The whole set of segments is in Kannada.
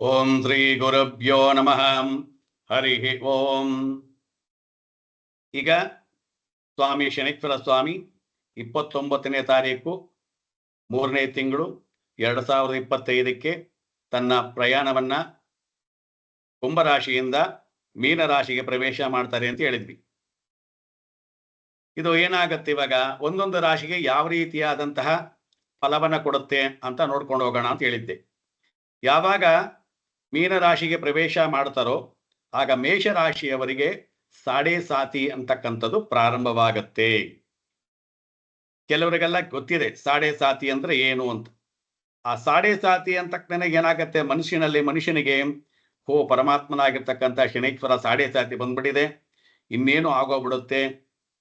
ಓಂ ಶ್ರೀ ಗುರುಭ್ಯೋ ನಮಃ ಹರಿ ಓಂ ಈಗ ಸ್ವಾಮಿ ಶನೇಶ್ವರ ಸ್ವಾಮಿ ಇಪ್ಪತ್ತೊಂಬತ್ತನೇ ತಾರೀಕು ಮೂರನೇ ತಿಂಗಳು ಎರಡು ಸಾವಿರದ ಇಪ್ಪತ್ತೈದಕ್ಕೆ ತನ್ನ ಪ್ರಯಾಣವನ್ನ ಕುಂಭರಾಶಿಯಿಂದ ಮೀನರಾಶಿಗೆ ಪ್ರವೇಶ ಮಾಡ್ತಾರೆ ಅಂತ ಹೇಳಿದ್ವಿ. ಇದು ಏನಾಗತ್ತೆ ಇವಾಗ? ಒಂದೊಂದು ರಾಶಿಗೆ ಯಾವ ರೀತಿಯಾದಂತಹ ಫಲವನ್ನ ಕೊಡುತ್ತೆ ಅಂತ ನೋಡ್ಕೊಂಡು ಹೋಗೋಣ ಅಂತ ಹೇಳಿದ್ದೆ. ಯಾವಾಗ ಮೀನರಾಶಿಗೆ ಪ್ರವೇಶ ಮಾಡ್ತಾರೋ ಆಗ ಮೇಷರಾಶಿಯವರಿಗೆ ಸಾಡೆ ಸಾತಿ ಅಂತಕ್ಕಂಥದ್ದು ಪ್ರಾರಂಭವಾಗತ್ತೆ. ಕೆಲವರಿಗೆಲ್ಲ ಗೊತ್ತಿದೆ, ಸಾಡೆ ಸಾತಿ ಅಂದ್ರೆ ಏನು ಅಂತ. ಆ ಸಾಡೆ ಸಾತಿ ಅಂತ ಏನಾಗತ್ತೆ? ಮನುಷ್ಯನಲ್ಲಿ ಮನುಷ್ಯನಿಗೆ ಹೋ ಪರಮಾತ್ಮನಾಗಿರ್ತಕ್ಕಂಥ ಶನೇಶ್ವರ ಸಾಡೆ ಸಾತಿ ಬಂದ್ಬಿಟ್ಟಿದೆ. ಇನ್ನೇನು ಆಗೋಗ್ಬಿಡುತ್ತೆ?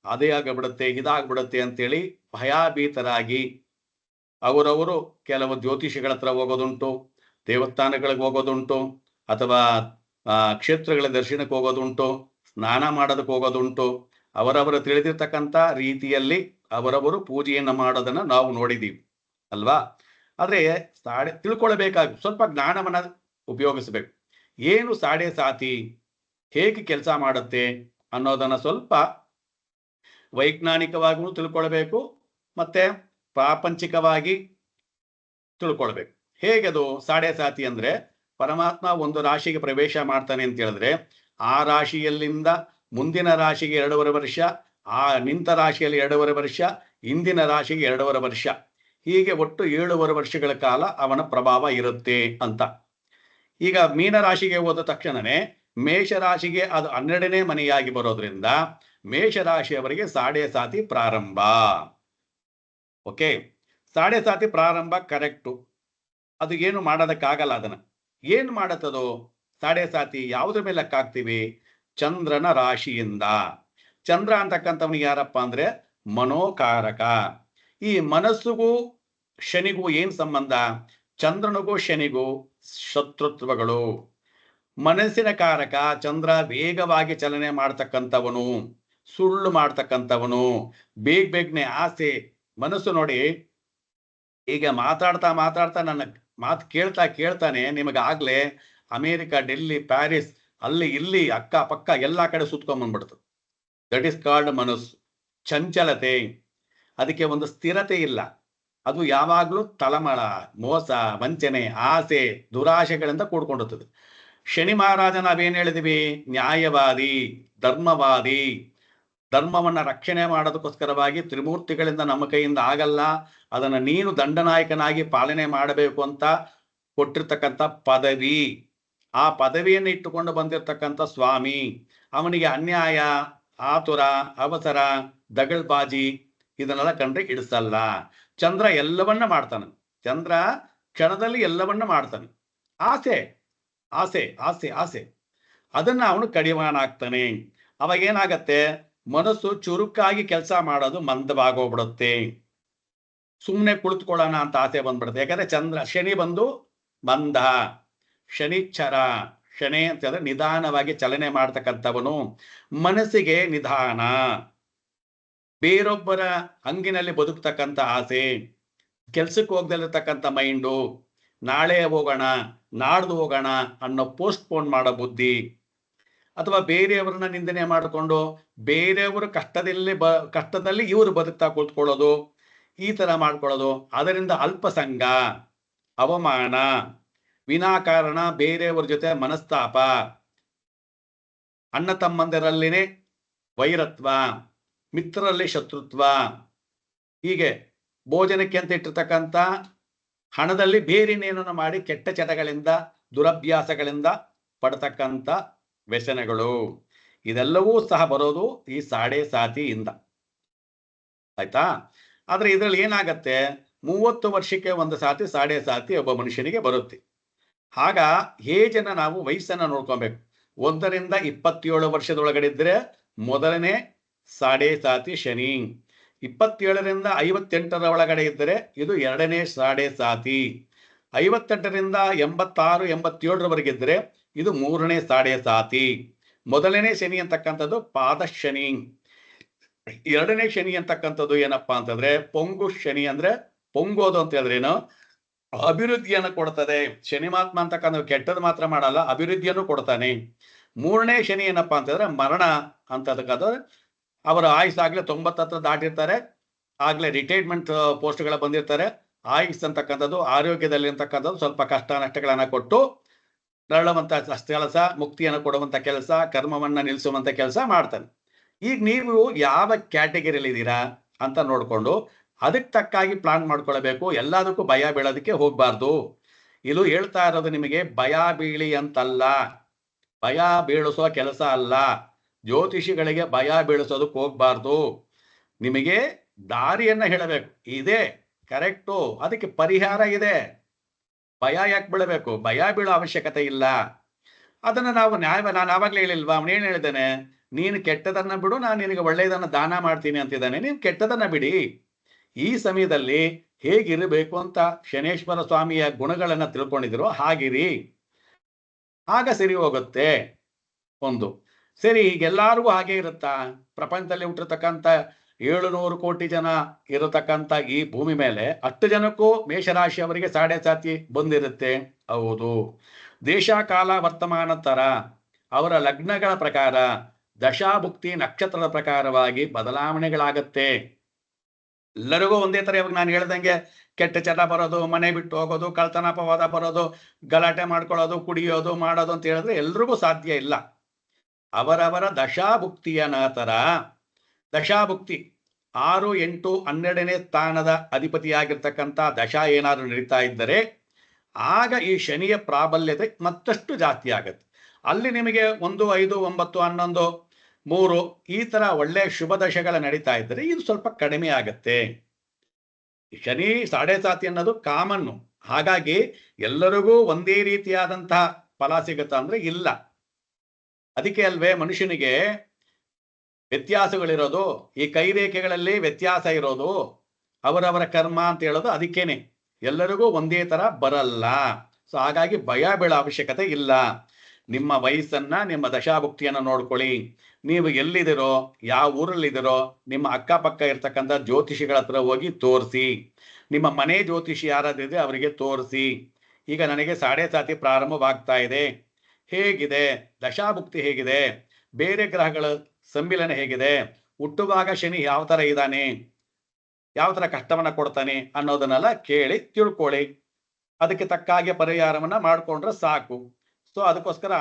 ಅದೇ ಆಗಬಿಡುತ್ತೆ, ಇದಾಗ್ಬಿಡುತ್ತೆ ಅಂತೇಳಿ ಭಯಭೀತರಾಗಿ ಅವರವರು ಕೆಲವು ಜ್ಯೋತಿಷಿಗಳ ಹತ್ರ ಹೋಗೋದುಂಟು. ದೇವಸ್ಥಾನಗಳಿಗೆ ಹೋಗೋದುಂಟು ಅಥವಾ ಕ್ಷೇತ್ರಗಳ ದರ್ಶನಕ್ಕೆ ಹೋಗೋದುಂಟು, ಸ್ನಾನ ಮಾಡೋದಕ್ಕೆ ಹೋಗೋದುಂಟು, ಅವರವರು ತಿಳಿದಿರ್ತಕ್ಕಂಥ ರೀತಿಯಲ್ಲಿ ಅವರವರು ಪೂಜೆಯನ್ನು ಮಾಡೋದನ್ನು ನಾವು ನೋಡಿದ್ದೀವಿ ಅಲ್ವಾ? ಆದರೆ ಸಾಡೆ, ತಿಳ್ಕೊಳ್ಬೇಕಾಗಿ, ಸ್ವಲ್ಪ ಜ್ಞಾನವನ್ನ ಉಪಯೋಗಿಸ್ಬೇಕು. ಏನು ಸಾಡೆ ಸಾತಿ, ಹೇಗೆ ಕೆಲಸ ಮಾಡುತ್ತೆ ಅನ್ನೋದನ್ನು ಸ್ವಲ್ಪ ವೈಜ್ಞಾನಿಕವಾಗಿಯೂ ತಿಳ್ಕೊಳ್ಬೇಕು, ಮತ್ತೆ ಪ್ರಾಪಂಚಿಕವಾಗಿ ತಿಳ್ಕೊಳ್ಬೇಕು. ಹೇಗದು ಸಾಡೆ ಸಾತಿ ಅಂದ್ರೆ ಪರಮಾತ್ಮ ಒಂದು ರಾಶಿಗೆ ಪ್ರವೇಶ ಮಾಡ್ತಾನೆ ಅಂತ ಹೇಳಿದ್ರೆ ಆ ರಾಶಿಯಲ್ಲಿಂದ ಮುಂದಿನ ರಾಶಿಗೆ ಎರಡೂವರೆ ವರ್ಷ, ಆ ನಿಂತ ರಾಶಿಯಲ್ಲಿ ಎರಡೂವರೆ ವರ್ಷ, ಇಂದಿನ ರಾಶಿಗೆ ಎರಡೂವರೆ ವರ್ಷ. ಹೀಗೆ ಒಟ್ಟು ಏಳುವರೆ ವರ್ಷಗಳ ಕಾಲ ಅವನ ಪ್ರಭಾವ ಇರುತ್ತೆ ಅಂತ. ಈಗ ಮೀನ ರಾಶಿಗೆ ಹೋದ ತಕ್ಷಣನೇ ಮೇಷರಾಶಿಗೆ ಅದು ಹನ್ನೆರಡನೇ ಮನೆಯಾಗಿ ಬರೋದ್ರಿಂದ ಮೇಷರಾಶಿಯವರಿಗೆ ಸಾಡೆ ಸಾತಿ ಪ್ರಾರಂಭ. ಓಕೆ ಸಾಡೆ ಸಾತಿ ಪ್ರಾರಂಭ ಕರೆಕ್ಟು ಅದು ಏನು ಮಾಡೋದಕ್ಕಾಗಲ್ಲ ಅದನ್ನ. ಏನ್ ಮಾಡತ್ತದೋ? ಸಾಡೆ ಸಾತಿ ಯಾವುದ್ರ ಮೇಲೆ ಲೆಕ್ಕಾಗ್ತೀವಿ ಚಂದ್ರನ ರಾಶಿಯಿಂದ. ಚಂದ್ರ ಅಂತಕ್ಕಂಥವನು ಯಾರಪ್ಪ ಅಂದ್ರೆ ಮನೋಕಾರಕ. ಈ ಮನಸ್ಸಿಗೂ ಶನಿಗೂ ಏನ್ ಸಂಬಂಧ? ಚಂದ್ರನಿಗೂ ಶನಿಗೂ ಶತ್ರುತ್ವಗಳು. ಮನಸ್ಸಿನ ಕಾರಕ ಚಂದ್ರ ವೇಗವಾಗಿ ಚಲನೆ ಮಾಡ್ತಕ್ಕಂಥವನು, ಸುಳ್ಳು ಮಾಡ್ತಕ್ಕಂಥವನು, ಬೇಗ ಬೇಗನೆ ಆಸೆ, ಮನಸ್ಸು ನೋಡಿ ಈಗ ಮಾತಾಡ್ತಾ ಮಾತಾಡ್ತಾ ನನ್ನ ಮಾತು ಕೇಳ್ತಾ ಕೇಳ್ತಾನೆ, ನಿಮಗಾಗ್ಲೇ ಅಮೇರಿಕ, ಡೆಲ್ಲಿ, ಪ್ಯಾರಿಸ್, ಅಲ್ಲಿ ಇಲ್ಲಿ ಅಕ್ಕ ಪಕ್ಕ ಎಲ್ಲಾ ಕಡೆ ಸುತ್ಕೊಂಡ್ಬಂದ್ಬಿಡ್ತು ದಟ್ ಇಸ್ ಕಾಲ್ಡ್ ಮನಸ್ಸು. ಚಂಚಲತೆ. ಅದಕ್ಕೆ ಒಂದು ಸ್ಥಿರತೆ ಇಲ್ಲ. ಅದು ಯಾವಾಗಲೂ ತಲಮಳ ಮೋಸ, ವಂಚನೆ, ಆಸೆ, ದುರಾಶೆಗಳಿಂದ ಕೂಡ್ಕೊಂಡಿರ್ತದೆ ಶನಿ ಮಹಾರಾಜ ನಾವೇನು ಹೇಳಿದ್ವಿ? ನ್ಯಾಯವಾದಿ, ಧರ್ಮವಾದಿ ಧರ್ಮವನ್ನ ರಕ್ಷಣೆ ಮಾಡೋದಕ್ಕೋಸ್ಕರವಾಗಿ ತ್ರಿಮೂರ್ತಿಗಳಿಂದ ನಮ್ಮ ಕೈಯಿಂದ ಆಗಲ್ಲ. ಅದನ್ನ ನೀನು ದಂಡನಾಯಕನಾಗಿ ಪಾಲನೆ ಮಾಡಬೇಕು ಅಂತ ಕೊಟ್ಟಿರ್ತಕ್ಕಂಥ ಪದವಿ. ಆ ಪದವಿಯನ್ನು ಇಟ್ಟುಕೊಂಡು ಬಂದಿರತಕ್ಕಂಥ ಸ್ವಾಮಿ. ಅವನಿಗೆ ಅನ್ಯಾಯ, ಆತುರ, ಅವಸರ, ದಗಳ್ಬಾಜಿ ಇದನ್ನೆಲ್ಲ ಕಂಡ್ರೆ ಇಡಿಸಲ್ಲ ಚಂದ್ರ ಎಲ್ಲವನ್ನ ಮಾಡ್ತಾನೆ. ಚಂದ್ರ ಕ್ಷಣದಲ್ಲಿ ಎಲ್ಲವನ್ನ ಮಾಡ್ತಾನೆ. ಆಸೆ ಆಸೆ ಆಸೆ ಆಸೆ. ಅದನ್ನ ಅವನು ಕಡಿವಾಣಾಗ್ತಾನೆ ಅವಾಗ ಏನಾಗತ್ತೆ? ಮನಸ್ಸು ಚುರುಕಾಗಿ ಕೆಲಸ ಮಾಡೋದು ಮಂದವಾಗೋಗ್ಬಿಡುತ್ತೆ. ಸುಮ್ಮನೆ ಕುಳಿತುಕೊಳ್ಳೋಣ ಅಂತ ಆಸೆ ಬಂದ್ಬಿಡುತ್ತೆ. ಯಾಕಂದ್ರೆ ಚಂದ್ರ, ಶನಿ ಬಂದು ಮಂದ, ಶನಿಚ್ಛರ, ಶನಿ ಅಂತಂದ್ರೆ ನಿಧಾನವಾಗಿ ಚಲನೆ ಮಾಡ್ತಕ್ಕಂಥವನು. ಮನಸ್ಸಿಗೆ ನಿಧಾನ. ಬೇರೊಬ್ಬರ ಹಂಗಿನಲ್ಲಿ ಬದುಕ್ತಕ್ಕಂಥ ಆಸೆ, ಕೆಲ್ಸಕ್ಕೆ ಹೋಗ್ದಲ್ಲಿರ್ತಕ್ಕಂಥ ಮೈಂಡು, ನಾಳೆ ಹೋಗೋಣ, ನಾಡ್ದು ಹೋಗೋಣ ಅನ್ನೋ ಪೋಸ್ಟ್ಪೋನ್ ಮಾಡೋ ಬುದ್ಧಿ ಅಥವಾ ಬೇರೆಯವರನ್ನ ನಿಂದನೆ ಮಾಡಿಕೊಂಡು ಬೇರೆಯವರು ಕಷ್ಟದಲ್ಲಿ ಬ, ಕಷ್ಟದಲ್ಲಿ ಇವರು ಬದುಕ್ತಾ ಕೂತ್ಕೊಳ್ಳೋದು, ಈ ತರ ಮಾಡ್ಕೊಳ್ಳೋದು. ಅದರಿಂದ ಅಲ್ಪಸಂಗ, ಅವಮಾನ, ವಿನಾಕಾರಣ, ಬೇರೆಯವರ ಜೊತೆ ಮನಸ್ತಾಪ, ಅಣ್ಣ ತಮ್ಮಂದಿರಲ್ಲಿನೇ ವೈರತ್ವ, ಮಿತ್ರರಲ್ಲಿ ಶತ್ರುತ್ವ, ಹೀಗೆ ಭೋಜನಕ್ಕೆ ಅಂತ ಇಟ್ಟಿರ್ತಕ್ಕಂಥ ಹಣದಲ್ಲಿ ಬೇರೆನೇನನ್ನು ಮಾಡಿ ಕೆಟ್ಟ ಚಟಗಳಿಂದ, ದುರಭ್ಯಾಸಗಳಿಂದ ಪಡ್ತಕ್ಕಂಥ ವ್ಯಸನಗಳು, ಇದೆಲ್ಲವೂ ಸಹ ಬರೋದು ಈ ಸಾಡೆ ಸಾತಿಯಿಂದ. ಆಯ್ತಾ? ಆದ್ರೆ ಇದ್ರಲ್ಲಿ ಏನಾಗತ್ತೆ? ಮೂವತ್ತು ವರ್ಷಕ್ಕೆ ಒಂದು ಸಾತಿ ಸಾಡೆ ಸಾತಿ ಒಬ್ಬ ಮನುಷ್ಯನಿಗೆ ಬರುತ್ತೆ. ಆಗ ಜನ ನಾವು ವಯಸ್ಸನ್ನ ನೋಡ್ಕೊಬೇಕು. ಒಂದರಿಂದ ಇಪ್ಪತ್ತೇಳು ವರ್ಷದೊಳಗಡೆ ಇದ್ರೆ ಮೊದಲನೇ ಸಾಡೆ ಸಾತಿ ಶನಿ. ಇಪ್ಪತ್ತೇಳರಿಂದ ಐವತ್ತೆಂಟರ ಒಳಗಡೆ ಇದ್ದರೆ ಇದು ಎರಡನೇ ಸಾಡೆ ಸಾತಿ. ಐವತ್ತೆಂಟರಿಂದ ಎಂಬತ್ತಾರು ಎಂಬತ್ತೇಳರವರೆಗಿದ್ರೆ ಇದು ಮೂರನೇ ಸಾಡೆ ಸಾತಿ ಮೊದಲನೇ ಶನಿ ಅಂತಕ್ಕಂಥದ್ದು ಪಾದ ಶನಿ ಎರಡನೇ ಶನಿ ಅಂತಕ್ಕಂಥದ್ದು ಏನಪ್ಪಾ ಅಂತಂದ್ರೆ ಪೊಂಗು ಶನಿ ಅಂದ್ರೆ ಪೊಂಗೋದು ಅಂತ ಹೇಳಿದ್ರೇನು ಅಭಿವೃದ್ಧಿಯನ್ನು ಕೊಡ್ತದೆ. ಶನಿ ಶನಿಮಾತ್ಮ ಅಂತಕ್ಕಂಥ ಕೆಟ್ಟದ್ದು ಮಾತ್ರ ಮಾಡಲ್ಲ, ಅಭಿವೃದ್ಧಿಯನ್ನು ಕೊಡ್ತಾನೆ. ಮೂರನೇ ಶನಿ ಏನಪ್ಪಾ ಅಂತಂದ್ರೆ ಮರಣ ಅಂತಕ್ಕಂಥ ಅವರ ಆಯುಸ್ ಆಗ್ಲೇ ತೊಂಬತ್ತತ್ರ ದಾಟಿರ್ತಾರೆ. ಆಗ್ಲೇ ರಿಟೈರ್ಮೆಂಟ್ ಪೋಸ್ಟ್ಗಳ ಬಂದಿರ್ತಾರೆ. ಆಯುಸ್ ಅಂತಕ್ಕಂಥದ್ದು ಆರೋಗ್ಯದಲ್ಲಿ ಅಂತಕ್ಕಂಥದ್ದು ಸ್ವಲ್ಪ ಕಷ್ಟ ನಷ್ಟಗಳನ್ನ ಕೊಟ್ಟು ನರಳುವಂತ ಕೆಲಸ, ಮುಕ್ತಿಯನ್ನು ಕೊಡುವಂತ ಕೆಲಸ, ಕರ್ಮವನ್ನ ನಿಲ್ಲಿಸುವಂತ ಕೆಲಸ ಮಾಡ್ತಾನೆ. ಈಗ ನೀವು ಯಾವ ಕ್ಯಾಟಗರಿಯಲ್ಲಿ ಇದ್ದೀರಾ ಅಂತ ನೋಡ್ಕೊಂಡು ಅದಕ್ಕೆ ತಕ್ಕಾಗಿ ಪ್ಲಾನ್ ಮಾಡ್ಕೊಳ್ಬೇಕು. ಎಲ್ಲದಕ್ಕೂ ಭಯ ಬೀಳೋದಕ್ಕೆ ಹೋಗಬಾರ್ದು. ಇದು ಹೇಳ್ತಾ ಇರೋದು ನಿಮಗೆ ಭಯ ಬೀಳಿ ಅಂತಲ್ಲ. ಭಯ ಬೀಳಿಸೋ ಕೆಲಸ ಅಲ್ಲ. ಜ್ಯೋತಿಷಿಗಳಿಗೆ ಭಯ ಬೀಳಿಸೋದಕ್ಕೆ ಹೋಗ್ಬಾರ್ದು. ನಿಮಗೆ ದಾರಿಯನ್ನ ಹೇಳಬೇಕು. ಇದೆ ಕರೆಕ್ಟು ಅದಕ್ಕೆ ಪರಿಹಾರ ಇದೆ. ಭಯ ಯಾಕೆ ಬೀಳಬೇಕು? ಭಯ ಬೀಳೋ ಅವಶ್ಯಕತೆ ಇಲ್ಲ. ಅದನ್ನ ನಾವು ನ್ಯಾಯ ನಾನು ಆವಾಗಲೇ ಹೇಳಿಲ್ವಾ? ಅವನೇನು ಹೇಳಿದ್ದಾನೆ? ನೀನು ಕೆಟ್ಟದನ್ನ ಬಿಡು, ನಾನು ನಿನಗೆ ಒಳ್ಳೆಯದನ್ನ ದಾನ ಮಾಡ್ತೀನಿ ಅಂತಿದ್ದಾನೆ. ನೀನು ಕೆಟ್ಟದನ್ನ ಬಿಡಿ. ಈ ಸಮಯದಲ್ಲಿ ಹೇಗಿರಬೇಕು ಅಂತ ಶನೇಶ್ವರ ಸ್ವಾಮಿಯ ಗುಣಗಳನ್ನ ತಿಳ್ಕೊಂಡಿದ್ರು ಹಾಗಿರಿ. ಆಗ ಸರಿ ಹೋಗುತ್ತೆ. ಒಂದು. ಸರಿ ಈಗೆಲ್ಲರಿಗೂ ಹಾಗೆ ಇರುತ್ತಾ? ಪ್ರಪಂಚದಲ್ಲಿ ಹುಟ್ಟಿರ್ತಕ್ಕಂಥ ಏಳುನೂರು ಕೋಟಿ ಜನ ಇರತಕ್ಕಂತ ಈ ಭೂಮಿ ಮೇಲೆ ಹತ್ತು ಜನಕ್ಕೂ ಮೇಷರಾಶಿಯವರಿಗೆ ಸಾಡೆ ಸಾತಿ ಬಂದಿರುತ್ತೆ. ಹೌದು. ದೇಶ, ಕಾಲ, ವರ್ತಮಾನ ತರ ಅವರ ಲಗ್ನಗಳ ಪ್ರಕಾರ, ದಶಾಭುಕ್ತಿ ನಕ್ಷತ್ರದ ಪ್ರಕಾರವಾಗಿ ಬದಲಾವಣೆಗಳಾಗತ್ತೆ. ಎಲ್ಲರಿಗೂ ಒಂದೇ ತರ ಇವಾಗ ನಾನು ಹೇಳ್ದಂಗೆ, ಕೆಟ್ಟ ಚಟ ಬರೋದು, ಮನೆ ಬಿಟ್ಟು ಹೋಗೋದು ಕಳ್ತನ ಅಪವಾದ ಬರೋದು, ಗಲಾಟೆ ಮಾಡ್ಕೊಳ್ಳೋದು, ಕುಡಿಯೋದು, ಮಾಡೋದು ಅಂತ ಹೇಳಿದ್ರೆ ಎಲ್ರಿಗೂ ಸಾಧ್ಯ ಇಲ್ಲ. ಅವರವರ ದಶಾಭುಕ್ತಿಯ ನಾತರ ದಶಾಭುಕ್ತಿ ಆರು ಎಂಟು ಹನ್ನೆರಡನೇ ಸ್ಥಾನದ ಅಧಿಪತಿಯಾಗಿರ್ತಕ್ಕಂಥ ದಶಾ ಏನಾದರೂ ನಡೀತಾ ಇದ್ದರೆ, ಆಗ ಈ ಶನಿಯ ಪ್ರಾಬಲ್ಯತೆ ಮತ್ತಷ್ಟು ಜಾಸ್ತಿ ಆಗುತ್ತೆ. ಅಲ್ಲಿ ನಿಮಗೆ ಒಂದು, ಐದು, ಒಂಬತ್ತು, ಹನ್ನೊಂದು, ಮೂರು ಈ ತರ ಒಳ್ಳೆ ಶುಭ ದಶೆಗಳ ನಡೀತಾ ಇದ್ದರೆ ಇದು ಸ್ವಲ್ಪ ಕಡಿಮೆ ಆಗತ್ತೆ. ಶನಿ ಸಾಡೆ ಸಾತಿ ಅನ್ನೋದು ಕಾಮನ್ನು. ಹಾಗಾಗಿ ಎಲ್ಲರಿಗೂ ಒಂದೇ ರೀತಿಯಾದಂತಹ ಫಲ ಸಿಗುತ್ತಾ ಅಂದ್ರೆ ಇಲ್ಲ. ಅದಕ್ಕೆ ಅಲ್ವೇ ಮನುಷ್ಯನಿಗೆ ವ್ಯತ್ಯಾಸಗಳಿರೋದು, ಈ ಕೈ ರೇಖೆಗಳಲ್ಲಿ ವ್ಯತ್ಯಾಸ ಇರೋದು, ಅವರವರ ಕರ್ಮ ಅಂತ ಹೇಳೋದು ಅದಕ್ಕೇನೆ. ಎಲ್ಲರಿಗೂ ಒಂದೇ ತರ ಬರಲ್ಲ. ಸೊ ಹಾಗಾಗಿ ಭಯ ಬೀಳೋ ಅವಶ್ಯಕತೆ ಇಲ್ಲ. ನಿಮ್ಮ ವಯಸ್ಸನ್ನ, ನಿಮ್ಮ ದಶಾಭುಕ್ತಿಯನ್ನ ನೋಡ್ಕೊಳ್ಳಿ. ನೀವು ಎಲ್ಲಿದ್ದೀರೋ ಯಾವ ಊರಲ್ಲಿದ್ದೀರೋ ನಿಮ್ಮ ಅಕ್ಕಪಕ್ಕ ಇರ್ತಕ್ಕಂಥ ಜ್ಯೋತಿಷಿಗಳ ಹತ್ರ ಹೋಗಿ ತೋರಿಸಿ. ನಿಮ್ಮ ಮನೆ ಜ್ಯೋತಿಷಿ ಯಾರಾದಿದೆ ಅವರಿಗೆ ತೋರಿಸಿ. ಈಗ ನನಗೆ ಸಾಡೆ ಸಾತಿ ಪ್ರಾರಂಭವಾಗ್ತಾ ಇದೆ. ಹೇಗಿದೆ? ದಶಾಭುಕ್ತಿ ಹೇಗಿದೆ? ಬೇರೆ ಗ್ರಹಗಳ ಸಮ್ಮಿಲನ ಹೇಗಿದೆ? ಹುಟ್ಟುವಾಗ ಶನಿ ಯಾವ ತರ ಇದ್ದಾನೆ? ಯಾವ ತರ ಕಷ್ಟವನ್ನ ಕೊಡ್ತಾನೆ ಅನ್ನೋದನ್ನೆಲ್ಲ ಕೇಳಿ ತಿಳ್ಕೊಳ್ಳಿ. ಅದಕ್ಕೆ ತಕ್ಕ ಹಾಗೆ ಪರಿಹಾರವನ್ನ ಮಾಡ್ಕೊಂಡ್ರೆ ಸಾಕು. ಸೊ ಅದಕ್ಕೋಸ್ಕರ